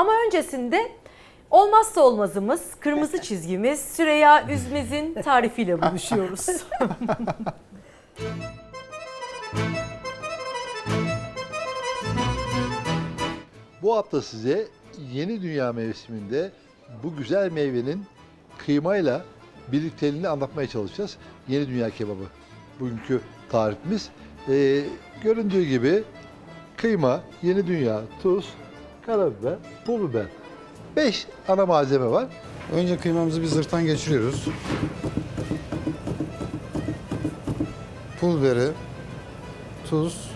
Ama öncesinde olmazsa olmazımız, kırmızı çizgimiz Süreyya Üzmez'in tarifiyle buluşuyoruz. Bu hafta size yeni dünya mevsiminde bu güzel meyvenin kıymayla birlikteliğini anlatmaya çalışacağız. Yeni dünya kebabı bugünkü tarifimiz. Ee, göründüğü gibi kıyma, yeni dünya, tuz, karabiber, pul biber. 5 ana malzeme var. Önce kıymamızı bir zırhtan geçiriyoruz. Pul biberi, tuz,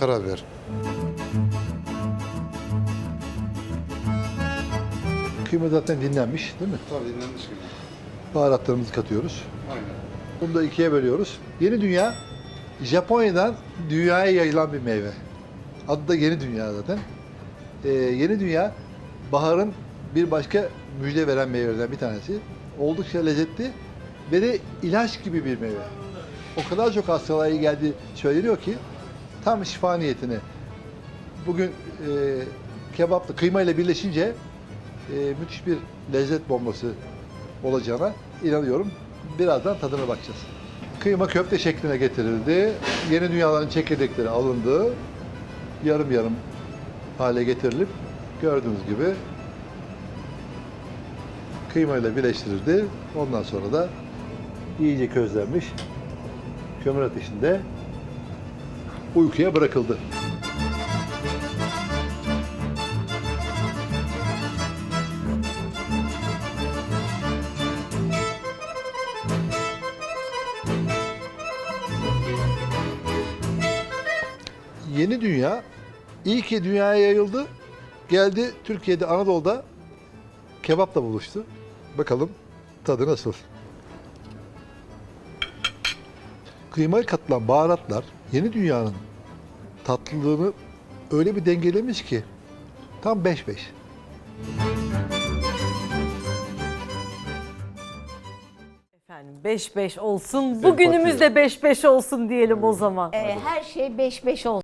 karabiber. Kıyma zaten dinlenmiş değil mi? Tabii dinlenmiş kıyma. Baharatlarımızı katıyoruz. Aynen. Bunu da ikiye bölüyoruz. Yeni dünya Japonya'dan dünyaya yayılan bir meyve. Adı da yeni dünya zaten. Ee, yeni dünya baharın bir başka müjde veren meyvelerden bir tanesi. Oldukça lezzetli ve de ilaç gibi bir meyve. O kadar çok hastalığa iyi geldiği söyleniyor ki tam şifa niyetine. Bugün e, kebapla kıyma ile birleşince e, müthiş bir lezzet bombası olacağına inanıyorum. Birazdan tadına bakacağız. Kıyma köfte şekline getirildi. Yeni dünyaların çekirdekleri alındı. Yarım yarım hale getirilip gördüğünüz gibi kıymayla birleştirildi. Ondan sonra da iyice közlenmiş kömür ateşinde uykuya bırakıldı. Yeni dünya iyi ki dünyaya yayıldı. Geldi Türkiye'de Anadolu'da kebapla buluştu. Bakalım tadı nasıl? Kıymaya katılan baharatlar yeni dünyanın tatlılığını öyle bir dengelemiş ki tam 5-5. Efendim 5-5 olsun. Bugünümüz de 5-5 olsun diyelim o zaman. Ee, her şey 5-5 olsun.